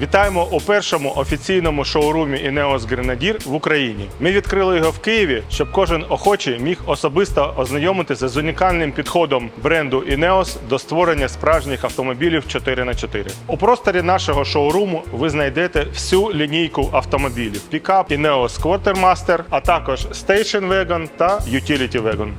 Вітаємо у першому офіційному шоурумі Ineos Grenadier в Україні. Ми відкрили його в Києві, щоб кожен охочий міг особисто ознайомитися з унікальним підходом бренду Ineos до створення справжніх автомобілів 4х4. У просторі нашого шоуруму ви знайдете всю лінійку автомобілів: пікап Ineos Quartermaster, а також Station Wagon та Utility Wagon.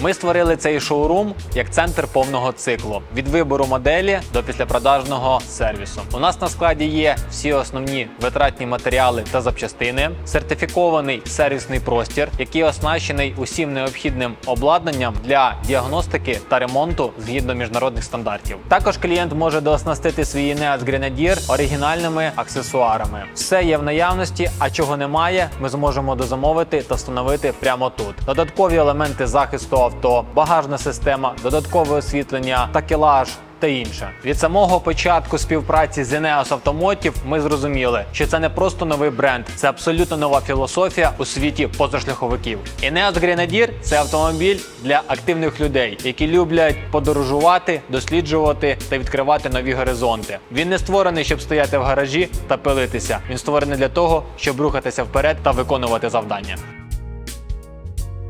Ми створили цей шоурум як центр повного циклу від вибору моделі до післяпродажного сервісу. У нас на складі є всі основні витратні матеріали та запчастини, сертифікований сервісний простір, який оснащений усім необхідним обладнанням для діагностики та ремонту згідно міжнародних стандартів. Також клієнт може дооснастити свій Ineos Grenadier оригінальними аксесуарами. Все є в наявності, а чого немає, ми зможемо дозамовити та встановити прямо тут. Додаткові елементи захисту авто, багажна система, додаткове освітлення, такелаж. Та інше від самого початку співпраці з Ineos Automotive ми зрозуміли, що це не просто новий бренд, це абсолютно нова філософія у світі позашляховиків. Ineos Grenadier – це автомобіль для активних людей, які люблять подорожувати, досліджувати та відкривати нові горизонти. Він не створений, щоб стояти в гаражі та пилитися. Він створений для того, щоб рухатися вперед та виконувати завдання.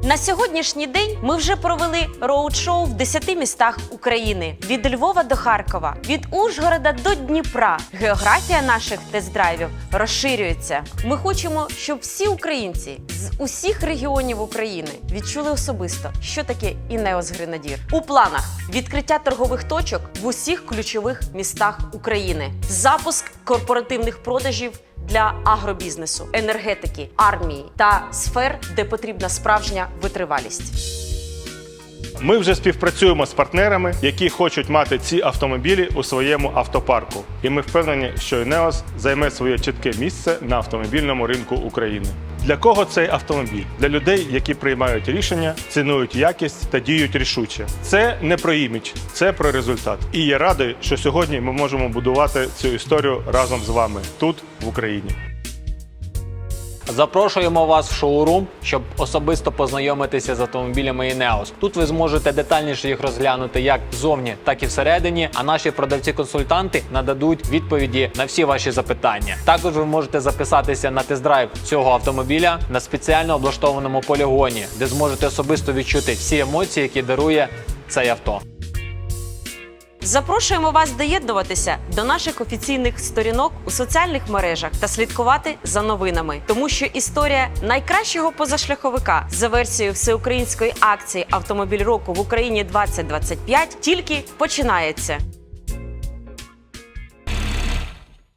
На сьогоднішній день ми вже провели роуд-шоу в 10 містах України від Львова до Харкова, від Ужгорода до Дніпра. Географія наших тест-драйвів розширюється. Ми хочемо, щоб всі українці з усіх регіонів України відчули особисто, що таке Інеос Гренадір. У планах відкриття торгових точок в усіх ключових містах України, запуск корпоративних продажів для агробізнесу, енергетики, армії та сфер, де потрібна справжня витривалість. Ми вже співпрацюємо з партнерами, які хочуть мати ці автомобілі у своєму автопарку. І ми впевнені, що Ineos займе своє чітке місце на автомобільному ринку України. Для кого цей автомобіль? Для людей, які приймають рішення, цінують якість та діють рішуче. Це не про імідж, це про результат. І я радий, що сьогодні ми можемо будувати цю історію разом з вами тут, в Україні. Запрошуємо вас в шоурум, щоб особисто познайомитися з автомобілями Ineos. Тут ви зможете детальніше їх розглянути як ззовні, так і всередині. А наші продавці-консультанти нададуть відповіді на всі ваші запитання. Також ви можете записатися на тест-драйв цього автомобіля на спеціально облаштованому полігоні, де зможете особисто відчути всі емоції, які дарує цей авто. Запрошуємо вас доєднуватися до наших офіційних сторінок у соціальних мережах та слідкувати за новинами, тому що історія найкращого позашляховика за версією всеукраїнської акції Автомобіль року в Україні 2025 тільки починається.